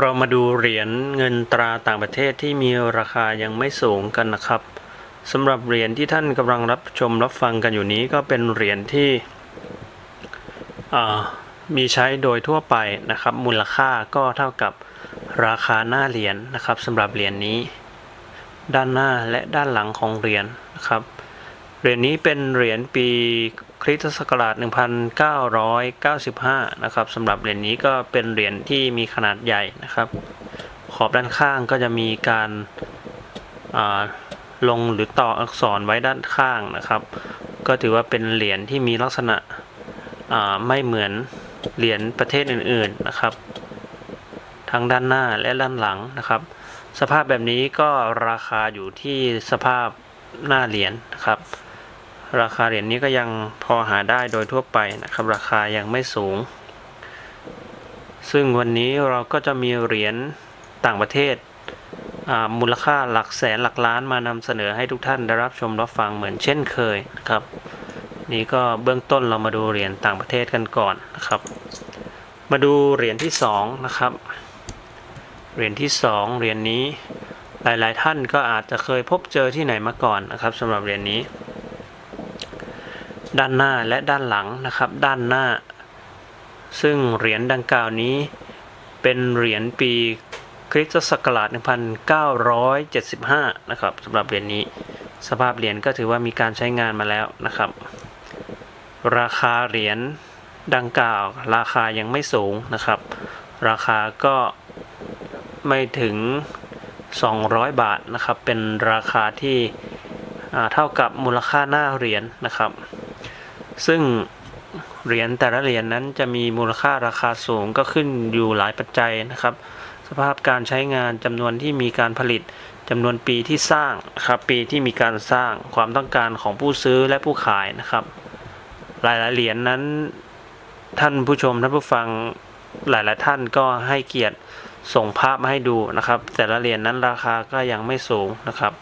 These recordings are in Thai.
เรามาดูเหรียญเงินตราต่างประเทศที่มีราคายังไม่สูงกันนะครับสำหรับเหรียญที่ท่านกำลังรับชมรับฟังกันอยู่นี้ก็เป็นเหรียญที่มีใช้โดยทั่วไปนะครับ มูลค่าก็เท่ากับราคาหน้าเหรียญนะครับสำหรับเหรียญนี้ ด้านหน้าและด้านหลังของเหรียญนะครับเหรียญนี้เป็นเหรียญปี คริสตศักราช 1995 นะครับสำหรับเหรียญนี้ก็เป็นเหรียญที่มีขนาดใหญ่นะครับ ขอบด้านข้างก็จะมีการาลงหรือต่ออักษรไว้ด้านข้างนะครับ ก็ถือว่าเป็นเหรียญที่มีลักษณะไม่เหมือนเหรียญประเทศอื่นๆนะครับ ทั้งด้านหน้าและด้านหลังนะครับ สภาพแบบนี้ก็ราคาอยู่ที่สภาพหน้าเหรียญนะครับ ราคาเหรียญนี้ก็ยังพอหาได้โดยทั่วไปนะครับ ราคายังไม่สูง ซึ่งวันนี้เราก็จะมีเหรียญต่างประเทศมูลค่าหลักแสนหลักล้านมานำเสนอให้ทุกท่านได้รับชมรับฟังเหมือนเช่นเคยนะครับ นี่ก็เบื้องต้นเรามาดูเหรียญต่างประเทศกันก่อนนะครับ มาดูเหรียญที่สองนะครับเหรียญที่สองเหรียญนี้หลาย ๆ ท่านก็อาจจะเคยพบเจอที่ไหนมาก่อนนะครับสำหรับเหรียญนี้ ด้านหน้าและด้านหลังนะครับ ด้านหน้า ซึ่งเหรียญดังกล่าวนี้เป็นเหรียญปีคริสตศักราช1975 นะครับสำหรับเหรียญนี้ สภาพเหรียญก็ถือว่ามีการใช้งานมาแล้วนะครับ ราคาเหรียญดังกล่าว ราคายังไม่สูงนะครับ ราคาก็ไม่ถึง 200 บาทนะครับ เป็นราคาที่เท่ากับมูลค่าหน้าเหรียญนะครับ ซึ่งเหรียญแต่ละเหรียญนั้นจะมีมูลค่าราคาสูงก็ขึ้นอยู่หลายปัจจัยนะครับ สภาพการใช้งานจำนวนที่มีการผลิตจำนวนปีที่สร้างครับปีที่มีการสร้างความต้องการของผู้ซื้อและผู้ขายนะครับ หลายๆเหรียญนั้นท่านผู้ชมท่านผู้ฟังหลายๆท่านก็ให้เกียรติส่งภาพมาให้ดูนะครับ แต่ละเหรียญนั้นราคาก็ยังไม่สูงนะครับ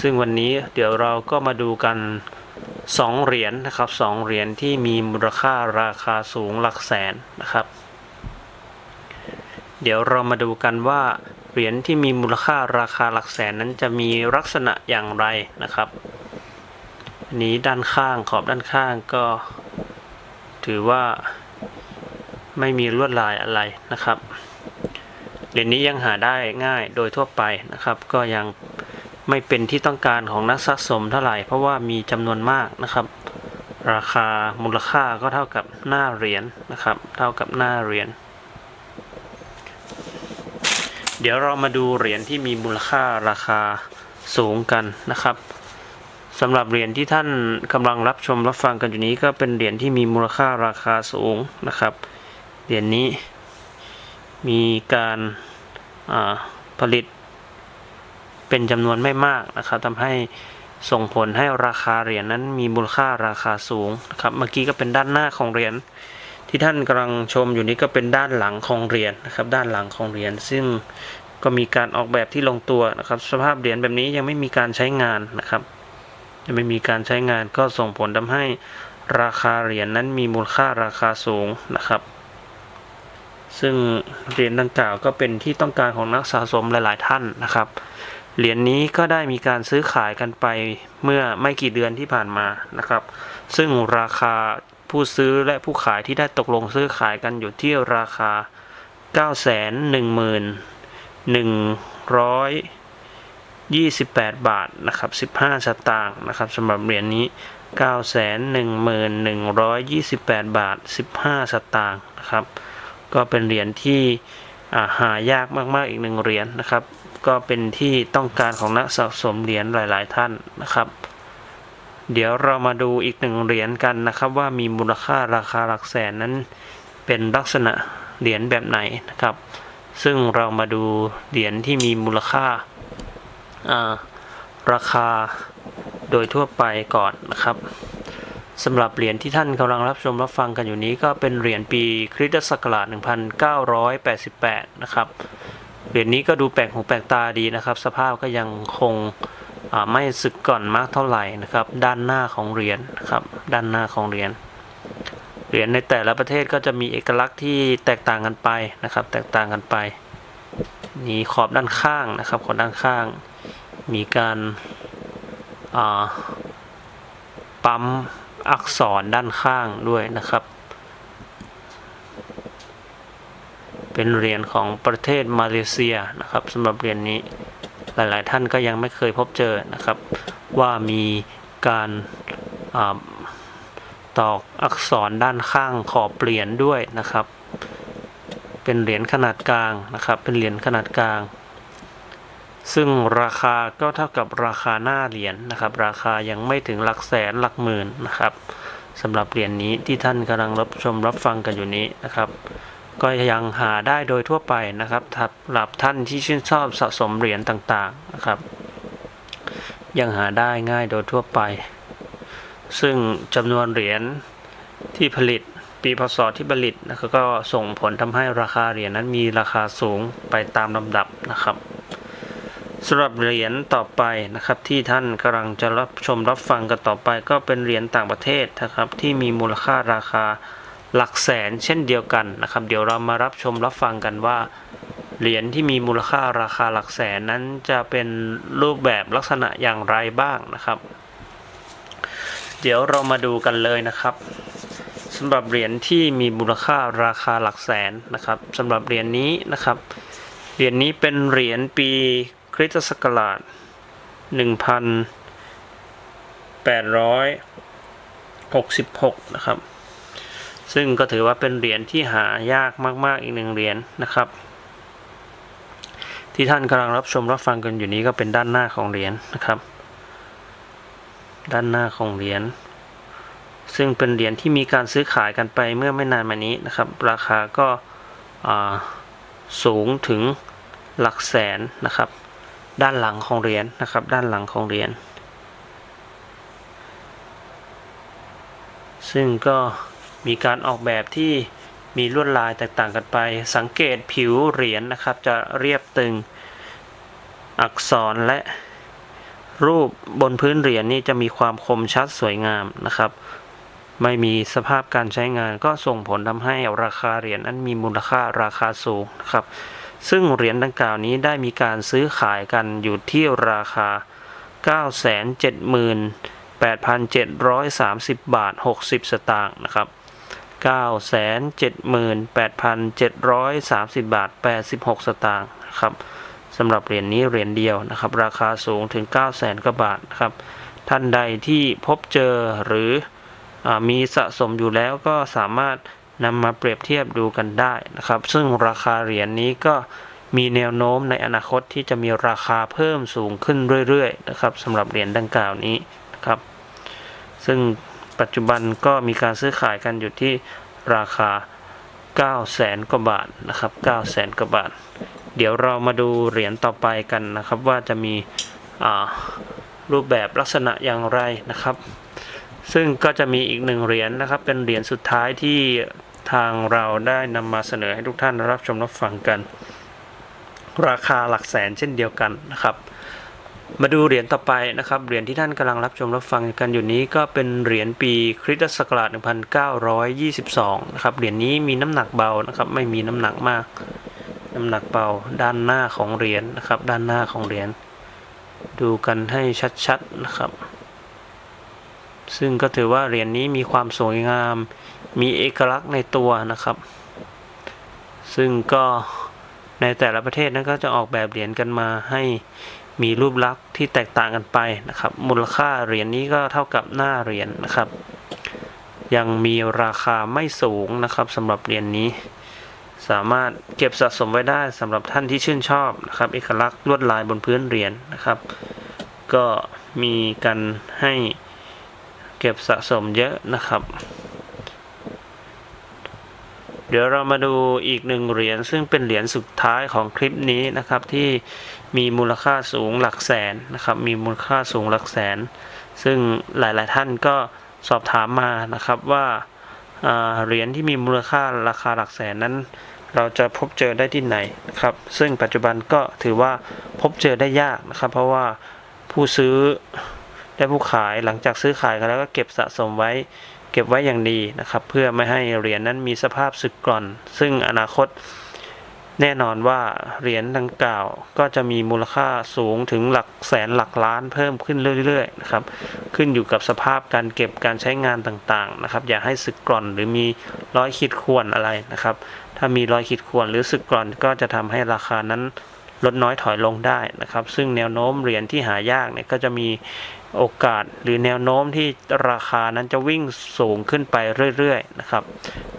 ซึ่งวันนี้เดี๋ยวเราก็มาดูกัน 2เหรียญนะครับสองเหรียญที่มีมูลค่าราคาสูงหลักแสนนะครับ เดี๋ยวเรามาดูกันว่าเหรียญที่มีมูลค่าราคาหลักแสนนั้นจะมีลักษณะอย่างไรนะครับอันนี้ด้านข้างขอบด้านข้างก็ ถือว่าไม่มีลวดลายอะไรนะครับเหรียญนี้ยังหาได้ง่ายโดยทั่วไปนะครับ ก็ยัง ไม่เป็นที่ต้องการของนักสะสมเท่าไหร่ เพราะว่ามีจำนวนมากนะครับ ราคามูลค่าก็เท่ากับหน้าเหรียญนะครับ เท่ากับหน้าเหรียญเดี๋ยวเรามาดูเหรียญที่มีมูลค่าราคาสูงกันนะครับสำหรับเหรียญที่ท่านกำลังรับชมรับฟังกันอยู่นี้ก็เป็นเหรียญที่มีมูลค่าราคาสูงนะครับเหรียญนี้มีการผลิต เป็นจำนวนไม่มากนะครับทำให้ส่งผลให้ราคาเหรียญนั้นมีมูลค่าราคาสูงนะครับเมื่อกี้ก็เป็นด้านหน้าของเหรียญที่ท่านกำลังชมอยู่นี้ก็เป็นด้านหลังของเหรียญนะครับ ด้านหลังของเหรียญซึ่งก็มีการออกแบบที่ลงตัวนะครับ สภาพเหรียญแบบนี้ยังไม่มีการใช้งานนะครับยังไม่มีการใช้งานก็ส่งผลทำให้ราคาเหรียญนั้นมีมูลค่าราคาสูงนะครับ ซึ่งเหรียญดังกล่าวก็เป็นที่ต้องการของนักสะสมหลาย ๆ ท่านนะครับ เหรียญนี้ก็ได้มีการซื้อขายกันไปเมื่อไม่กี่เดือนที่ผ่านมานะครับ ซึ่งราคาผู้ซื้อและผู้ขายที่ได้ตกลงซื้อขายกันอยู่ที่ราคา 911,128 บาทนะครับ 15 สตางค์นะครับสำหรับเหรียญนี้ 911,128 บาท 15 สตางค์นะครับ ก็เป็นเหรียญที่าหายากมาก ๆ อีกหนึ่งเหรียญนะครับ ก็เป็นที่ต้องการของนักสะสมเหรียญหลาย ๆ ท่านนะครับ เดี๋ยวเรามาดูอีกหนึ่งเหรียญกันนะครับว่ามีมูลค่าราคาหลักแสนนั้น เป็นลักษณะเหรียญแบบไหนนะครับ ซึ่งเรามาดูเหรียญที่มีมูลค่าอ่าราคาโดยทั่วไปก่อนนะครับสำหรับเหรียญที่ท่านกำลังรับชมรับฟังกันอยู่นี้ก็เป็นเหรียญปีคริสตศักราช 1988 นะครับ เหรียญนี้ก็ดูแปลกหูแปลกตาดีนะครับ สภาพก็ยังคงไม่สึกก่อนมากเท่าไหร่นะครับ ด้านหน้าของเหรียญนะครับด้านหน้าของเหรียญเหรียญในแต่ละประเทศก็จะมีเอกลักษณ์ที่แตกต่างกันไปนะครับ แตกต่างกันไปมีขอบด้านข้างนะครับขอบด้านข้าง มีการปั๊มอักษรด้านข้างด้วยนะครับ เป็นเหรียญของประเทศมาเลเซียนะครับสำหรับเหรียญนี้หลาย ๆ ท่านก็ยังไม่เคยพบเจอนะครับ ว่ามีการอตอกอักษรด้านข้างขอบเหรียญด้วยนะครับ เป็นเหรียญขนาดกลางนะครับ เป็นเหรียญขนาดกลาง ซึ่งราคาก็เท่ากับราคาหน้าเหรียญนะครับ ราคายังไม่ถึงหลักแสนหลักหมื่นนะครับสำหรับเหรียญนี้ที่ท่านกำลังรับชมรับฟังกันอยู่นี้นะครับ ก็ยังหาได้โดยทั่วไปนะครับสำหรับท่านที่ชื่นชอบสะสมเหรียญต่างๆนะครับ ยังหาได้ง่ายโดยทั่วไป ซึ่งจำนวนเหรียญที่ผลิตปีพศที่ผลิตนะครับก็ส่งผลทำให้ราคาเหรียญนั้นมีราคาสูงไปตามลำดับนะครับสำหรับเหรียญต่อไปนะครับที่ท่านกำลังจะรับชมรับฟังกันต่อไป ก็เป็นเหรียญต่างประเทศนะครับที่มีมูลค่าราคา หลักแสนเช่นเดียวกันนะครับ เดี๋ยวเรามารับชมรับฟังกันว่า เหรียญที่มีมูลค่าราคาหลักแสนนั้นจะเป็นรูปแบบลักษณะอย่างไรบ้างนะครับ เดี๋ยวเรามาดูกันเลยนะครับสำหรับเหรียญที่มีมูลค่าราคาหลักแสนนะครับสำหรับเหรียญนี้นะครับเหรียญนี้เป็นเหรียญปีคริสตศักราช1866 นะครับ ซึ่งก็ถือว่าเป็นเหรียญที่หายากมาก ๆ อีกหนึ่งเหรียญนะครับ ที่ท่านกำลังรับชมรับฟังกันอยู่นี้ก็เป็นด้านหน้าของเหรียญนะครับ ด้านหน้าของเหรียญซึ่งเป็นเหรียญที่มีการซื้อขายกันไปเมื่อไม่นานมานี้นะครับ ราคาก็าสูงถึงหลักแสนนะครับ ด้านหลังของเหรียญนะครับ ด้านหลังของเหรียญซึ่งก็ มีการออกแบบที่มีลวดลายแตกต่างกันไป สังเกตผิวเหรียญนะครับ จะเรียบตึง อักษรและรูปบนพื้นเหรียญนี่จะมีความคมชัดสวยงามนะครับ ไม่มีสภาพการใช้งานก็ส่งผลทำให้ราคาเหรียญนั้นมีมูลค่าราคาสูงนะครับ ซึ่งเหรียญดังกล่าวนี้ได้มีการซื้อขายกันอยู่ที่ราคา 978,730 บาท 60 สตางค์นะครับ 978,730 บาท 86 สตางค์นะครับสำหรับเหรียญนี้เหรียญเดียวนะครับ ราคาสูงถึง 900,000กว่าบาทนะครับท่านใดที่พบเจอหรืออมีสะสมอยู่แล้วก็สามารถนำมาเปรียบเทียบดูกันได้นะครับ ซึ่งราคาเหรียญนี้ก็มีแนวโน้มในอนาคตที่จะมีราคาเพิ่มสูงขึ้นเรื่อยๆนะครับสำหรับเหรียญดังกล่าวนี้นะครับ ซึ่ง ปัจจุบันก็มีการซื้อขายกันอยู่ที่ราคา 9 0 0แสนกว่าบาทนะครับ9 0 0แสนกว่าบาท เดี๋ยวเรามาดูเหรียญต่อไปกันนะครับ ว่าจะมีรูปแบบลักษณะอย่างไรนะครับ ซึ่งก็จะมีอีกหนึ่งเหรียญนะครับ เป็นเหรียญสุดท้ายที่ทางเราได้นำมาเสนอให้ทุกท่านรับชมรับฟังกัน ราคาหลักแสนเช่นเดียวกันนะครับ มาดูเหรียญต่อไปนะครับ เหรียญที่ท่านกำลังรับชมรับฟังกันอยู่นี้ก็เป็นเหรียญปีคริสตศักราช 1922 นะครับ เหรียญนี้มีน้ำหนักเบานะครับ ไม่มีน้ำหนักมาก น้ำหนักเบาด้านหน้าของเหรียญนะครับ ด้านหน้าของเหรียญดูกันให้ชัดๆนะครับ ซึ่งก็ถือว่าเหรียญนี้มีความสวยงาม มีเอกลักษณ์ในตัวนะครับ ซึ่งก็ในแต่ละประเทศนั้นก็จะออกแบบเหรียญกันมาให้ มีรูปลักษณ์ที่แตกต่างกันไปนะครับ มูลค่าเหรียญนี้ก็เท่ากับหน้าเหรียญนะครับ ยังมีราคาไม่สูงนะครับสำหรับเหรียญนี้ สามารถเก็บสะสมไว้ได้สำหรับท่านที่ชื่นชอบนะครับ เอกลักษณ์ลวดลายบนพื้นเหรียญนะครับ ก็มีกันให้เก็บสะสมเยอะนะครับ เดี๋ยวเรามาดูอีกหนึ่งเหรียญซึ่งเป็นเหรียญสุดท้ายของคลิปนี้นะครับที่มีมูลค่าสูงหลักแสนนะครับมีมูลค่าสูงหลักแสน ซึ่งหลาย ๆ ท่านก็สอบถามมานะครับว่าอ่าเหรียญที่มีมูลค่าราคาหลักแสนนั้น เราจะพบเจอได้ที่ไหนนะครับซึ่งปัจจุบันก็ถือว่าพบเจอได้ยากนะครับ เพราะว่าผู้ซื้อและผู้ขายหลังจากซื้อขายกันแล้วก็เก็บสะสมไว้ เก็บไว้อย่างดีนะครับ เพื่อไม่ให้เหรียญนั้นมีสภาพสึกกร่อน ซึ่งอนาคตแน่นอนว่าเหรียญดังกล่าวก็จะมีมูลค่าสูงถึงหลักแสนหลักล้านเพิ่มขึ้นเรื่อยๆนะครับ ขึ้นอยู่กับสภาพการเก็บการใช้งานต่างๆนะครับ อย่าให้สึกกร่อนหรือมีร้อยขีดข่วนอะไรนะครับ ถ้ามีรอยขีดข่วนหรือสึกกร่อนก็จะทำให้ราคานั้น ลดน้อยถอยลงได้นะครับ ซึ่งแนวโน้มเหรียญที่หายากเนี่ยก็จะมีโอกาสหรือแนวโน้มที่ราคานั้นจะวิ่งสูงขึ้นไปเรื่อยๆนะครับ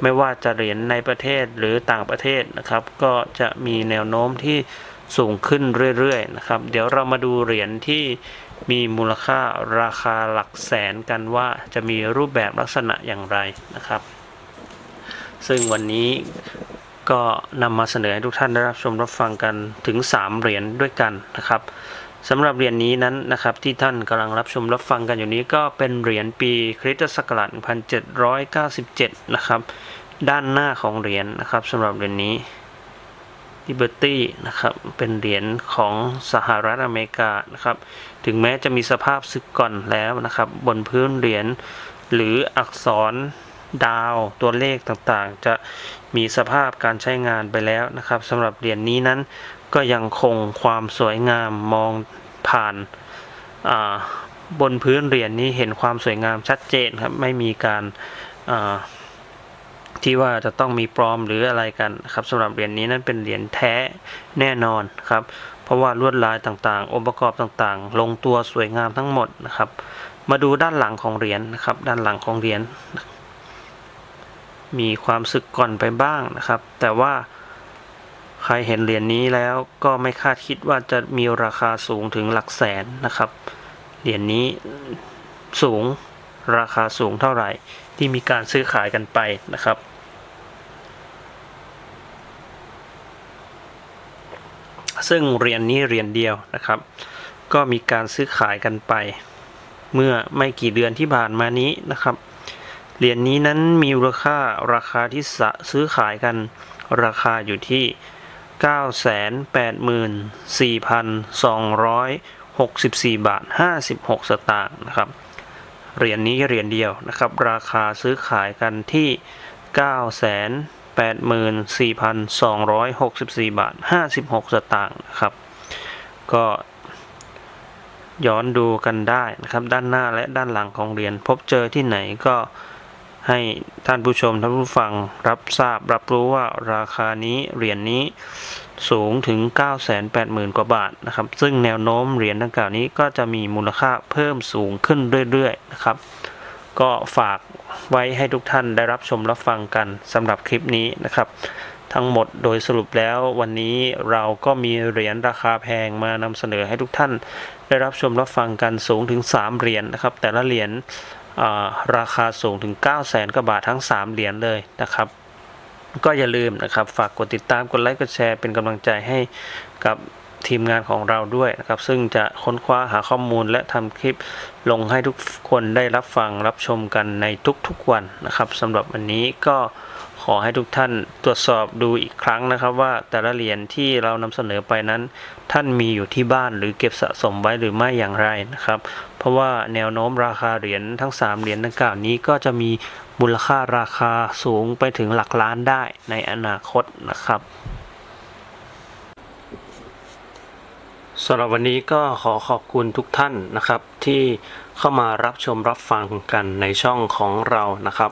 ไม่ว่าจะเหรียญในประเทศหรือต่างประเทศนะครับ ก็จะมีแนวโน้มที่สูงขึ้นเรื่อยๆนะครับ เดี๋ยวเรามาดูเหรียญที่มีมูลค่าราคาหลักแสนกันว่าจะมีรูปแบบลักษณะอย่างไรนะครับ ซึ่งวันนี้ ก็นำมาเสนอให้ทุกท่านได้รับชมรับฟังกันถึง 3 เหรียญด้วยกันนะครับสำหรับเหรียญนี้นั้นนะครับที่ท่านกำลังรับชมรับฟังกันอยู่นี้ก็เป็นเหรียญปีคริสตศักราช1797 นะครับ ด้านหน้าของเหรียญนะครับสำหรับเหรียญนี้ Liberty นะครับเป็นเหรียญของสหรัฐอเมริกานะครับถึงแม้จะมีสภาพสึกก่อนแล้วนะครับ บนพื้นเหรียญหรืออักษร ดาวตัวเลขต่างๆ จะมีสภาพการใช้งานไปแล้วนะครับสำหรับเหรียญนี้นั้นก็ยังคงความสวยงามมองผ่านาบนพื้นเหรียญนี้เห็นความสวยงามชัดเจนครับไม่มีการาที่ว่าจะต้องมีปลอมหรืออะไรกันครับสำหรับเหรียญนี้นั้นเป็นเหรียญแท้แน่นอนครับเพราะว่าลวดลายต่างๆ องค์ประกอบต่างๆ ลงตัวสวยงามทั้งหมดนะครับ มาดูด้านหลังของเหรียญนะครับ ด้านหลังของเหรียญ มีความสึกก่อนไปบ้างนะครับ แต่ว่าใครเห็นเหรียญนี้แล้วก็ไม่คาดคิดว่าจะมีราคาสูงถึงหลักแสนนะครับ เหรียญนี้สูงราคาสูงเท่าไหร่ที่มีการซื้อขายกันไปนะครับ ซึ่งเหรียญนี้เหรียญเดียวนะครับ ก็มีการซื้อขายกันไป เมื่อไม่กี่เดือนที่ผ่านมานี้นะครับ เหรียญนี้นั้นมีมูลค่าราคาที่สะซื้อขายกัน ราคาอยู่ที่ 984,264 บาท 56 สตางค์นะครับ เหรียญนี้เหรียญเดียวนะครับ ราคาซื้อขายกันที่ 984,264 บาท 56 สตางค์นะครับ ก็ย้อนดูกันได้นะครับ ด้านหน้าและด้านหลังของเหรียญพบเจอที่ไหนก็ ให้ท่านผู้ชมท่านผู้ฟังรับทราบรับรู้ว่าราคานี้เหรียญนี้สูงถึง 980,000 กว่าบาทนะครับ ซึ่งแนวโน้มเหรียญดังกล่าวนี้ก็จะมีมูลค่าเพิ่มสูงขึ้นเรื่อยๆนะครับ ก็ฝากไว้ให้ทุกท่านได้รับชมรับฟังกันสำหรับคลิปนี้นะครับ ทั้งหมดโดยสรุปแล้ววันนี้เราก็มีเหรียญราคาแพงมานำเสนอให้ทุกท่าน ได้รับชมรับฟังกันสูงถึง 3 เหรียญนะครับ แต่ละเหรียญ ราคาสูงถึง 9 0 0แสนกว่าบาททั้ง 3 เหรียญเลยนะครับ ก็อย่าลืมนะครับ ฝากกดติดตามกดไลค์กดแชร์เป็นกำลังใจให้กับทีมงานของเราด้วยนะครับ ซึ่งจะค้นคว้าหาข้อมูลและทำคลิปลงให้ทุกคนได้รับฟังรับชมกันในทุกๆวันนะครับสำหรับวันนี้ก็ ขอให้ทุกท่านตรวจสอบดูอีกครั้งนะครับว่าแต่ละเหรียญที่เรานำเสนอไปนั้น ท่านมีอยู่ที่บ้านหรือเก็บสะสมไว้หรือไม่อย่างไรนะครับ เพราะว่าแนวโน้มราคาเหรียญทั้ง 3 เหรียญดังกล่าวนี้ก็จะมีมูลค่าราคาสูงไปถึงหลักล้านได้ในอนาคตนะครับสำหรับวันนี้ก็ขอขอบคุณทุกท่านนะครับ ที่เข้ามารับชมรับฟังกันในช่องของเรานะครับ